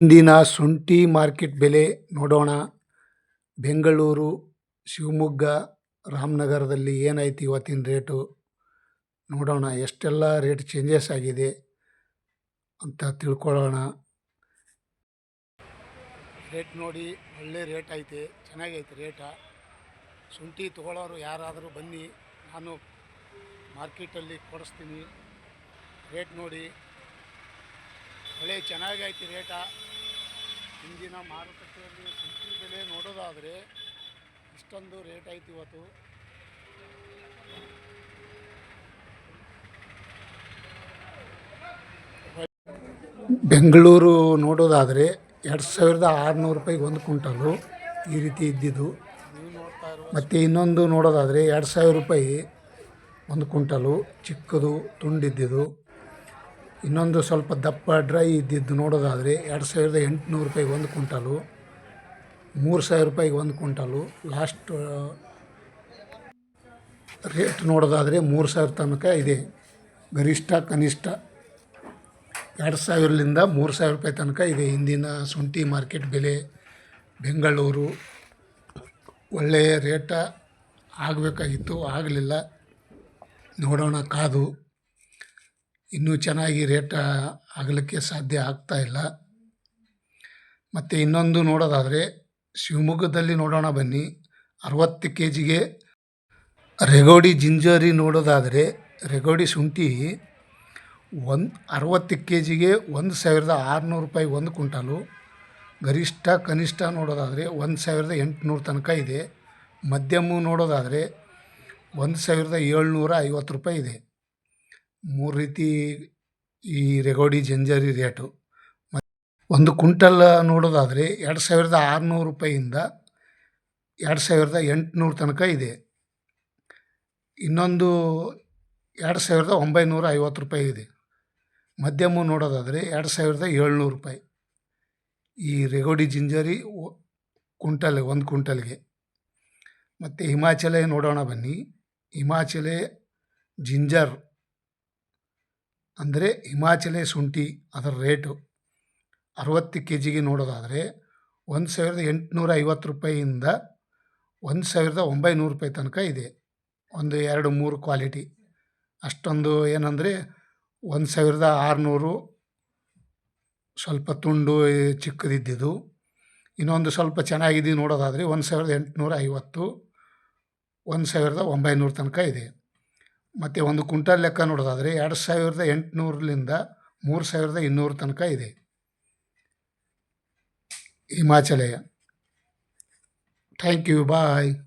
ಇಂದಿನ ಶುಂಠಿ ಮಾರ್ಕೆಟ್ ಬೆಲೆ ನೋಡೋಣ. ಬೆಂಗಳೂರು, ಶಿವಮೊಗ್ಗ, ರಾಮನಗರದಲ್ಲಿ ಏನಾಯ್ತು ಇವತ್ತಿನ ರೇಟು? ನೋಡೋಣ, ಎಷ್ಟೆಲ್ಲ ರೇಟ್ ಚೇಂಜಸ್ ಆಗಿದೆ ಅಂತ ತಿಳ್ಕೊಳ್ಳೋಣ. ರೇಟ್ ನೋಡಿ, ಒಳ್ಳೆ ರೇಟ್ ಐತೆ, ಚೆನ್ನಾಗೈತೆ ರೇಟ. ಶುಂಠಿ ತೊಗೊಳ್ಳೋರು ಯಾರಾದರೂ ಬನ್ನಿ, ನಾನು ಮಾರ್ಕೆಟಲ್ಲಿ ಕೊಡಿಸ್ತೀನಿ. ರೇಟ್ ನೋಡಿ, ಒಳ್ಳೆ ಚೆನ್ನಾಗೈತೆ ರೇಟ. ಇಂದಿನ ಮಾರುಕಟ್ಟೆಯಲ್ಲಿ ಶುಂಠಿ ಬೆಲೆ ನೋಡೋದಾದರೆ ಇಷ್ಟೊಂದು ರೇಟ್ ಆಯ್ತು ಇವತ್ತು. ಬೆಂಗಳೂರು ನೋಡೋದಾದರೆ ಎರಡು ಸಾವಿರದ ಆರುನೂರು ರೂಪಾಯಿಗೆ ಒಂದು ಕ್ವಿಂಟಲು ಈ ರೀತಿ ಇದ್ದಿದ್ದು. ಮತ್ತು ಇನ್ನೊಂದು ನೋಡೋದಾದರೆ ಎರಡು ಸಾವಿರ ರೂಪಾಯಿ ಒಂದು ಕ್ವಿಂಟಲು ಚಿಕ್ಕದು ತುಂಡಿದ್ದಿದ್ದು. ಇನ್ನೊಂದು ಸ್ವಲ್ಪ ದಪ್ಪ ಡ್ರೈ ಇದ್ದಿದ್ದು ನೋಡೋದಾದರೆ ಎರಡು ಸಾವಿರದ ಎಂಟುನೂರು ರೂಪಾಯಿಗೆ ಒಂದು ಕುಂಟಲು ಮೂರು ಸಾವಿರ ರೂಪಾಯಿಗೆ ಒಂದು ಕ್ವಿಂಟಲು, ಲಾಸ್ಟ್ ರೇಟ್ ನೋಡೋದಾದರೆ ಮೂರು ಸಾವಿರ ತನಕ ಇದೆ. ಗರಿಷ್ಠ, ಕನಿಷ್ಠ ಎರಡು ಸಾವಿರದಿಂದ ಮೂರು ಸಾವಿರ ರೂಪಾಯಿ ತನಕ ಇದೆ. ಇಂದಿನ ಶುಂಠಿ ಮಾರ್ಕೆಟ್ ಬೆಲೆ ಬೆಂಗಳೂರು ಒಳ್ಳೆಯ ರೇಟ ಆಗಬೇಕಾಗಿತ್ತು. ಆಗಲಿಲ್ಲ. ನೋಡೋಣ ಕಾದು. ಇನ್ನೂ ಚೆನ್ನಾಗಿ ರೇಟ ಆಗಲಿಕ್ಕೆ ಸಾಧ್ಯ ಆಗ್ತಾ ಇಲ್ಲ. ಮತ್ತು ಇನ್ನೊಂದು ನೋಡೋದಾದರೆ ಶಿವಮೊಗ್ಗದಲ್ಲಿ ನೋಡೋಣ ಬನ್ನಿ. ಅರವತ್ತು ಕೆ ಜಿಗೆ ರೆಗೋಡಿ ಜಿಂಜರಿ ನೋಡೋದಾದರೆ ರೆಗೋಡಿ ಶುಂಠಿ ಒಂದು ಅರವತ್ತು ಕೆ ಜಿಗೆ ಒಂದು ಸಾವಿರದ ಆರುನೂರು ರೂಪಾಯಿ ಒಂದು ಕ್ವಿಂಟಾಲು. ಗರಿಷ್ಠ ಕನಿಷ್ಠ ನೋಡೋದಾದರೆ ಒಂದು ಸಾವಿರದ ಎಂಟುನೂರು ತನಕ ಇದೆ. ಮಧ್ಯಮ ನೋಡೋದಾದರೆ ಒಂದು ಸಾವಿರದ ಏಳ್ನೂರ ಐವತ್ತು ರೂಪಾಯಿ ಇದೆ. ಮೂರು ರೀತಿ ಈ ರೆಗೋಡಿ, ಜಂಜರಿ ರೇಟು. ಮತ್ತು ಒಂದು ಕುಂಟಲ್ ನೋಡೋದಾದರೆ ಎರಡು ಸಾವಿರದ ಆರುನೂರು ರೂಪಾಯಿಯಿಂದ ಎರಡು ಸಾವಿರದ ಎಂಟುನೂರು ತನಕ ಇದೆ. ಇನ್ನೊಂದು ಎರಡು ಸಾವಿರದ ಒಂಬೈನೂರ ಐವತ್ತು ರೂಪಾಯಿ ಇದೆ. ಮಧ್ಯಮ ನೋಡೋದಾದರೆ ಎರಡು ಸಾವಿರದ ಏಳ್ನೂರು ರೂಪಾಯಿ. ಈ ರೆಗೋಡಿ, ಜಿಂಜರಿ ಕುಂಟಲ್ ಒಂದು ಕುಂಟಲ್ಗೆ ಮತ್ತು ಹಿಮಾಚಲ ನೋಡೋಣ ಬನ್ನಿ. ಹಿಮಾಚಲೆ ಜಿಂಜರ್ ಅಂದರೆ ಹಿಮಾಚಲೆ ಶುಂಠಿ ಅದರ ರೇಟು ಅರವತ್ತು ಕೆ ಜಿಗೆ ನೋಡೋದಾದರೆ ಒಂದು ಸಾವಿರದ ಎಂಟುನೂರ ಐವತ್ತು ರೂಪಾಯಿಯಿಂದ ಒಂದು ಸಾವಿರದ ಒಂಬೈನೂರು ರೂಪಾಯಿ ತನಕ ಇದೆ. ಒಂದು, ಎರಡು, ಮೂರು ಕ್ವಾಲಿಟಿ. ಅಷ್ಟೊಂದು ಏನಂದರೆ ಒಂದು ಸಾವಿರದ ಆರುನೂರು ಸ್ವಲ್ಪ ತುಂಡು ಚಿಕ್ಕದಿದ್ದಿದ್ದು, ಇನ್ನೊಂದು ಸ್ವಲ್ಪ ಚೆನ್ನಾಗಿದೆ ನೋಡೋದಾದರೆ ಒಂದು ಸಾವಿರದ ಎಂಟುನೂರ ಐವತ್ತು, ಒಂದು ಸಾವಿರದ ಒಂಬೈನೂರು ತನಕ ಇದೆ. ಮತ್ತು ಒಂದು ಕುಂಟಲ್ ಲೆಕ್ಕ ನೋಡೋದಾದರೆ ಎರಡು ಸಾವಿರದ ಎಂಟುನೂರರಿಂದ ಮೂರು ಸಾವಿರದ ಇನ್ನೂರು ತನಕ ಇದೆ. ಹಿಮಾಚಲಯ. Thank you bye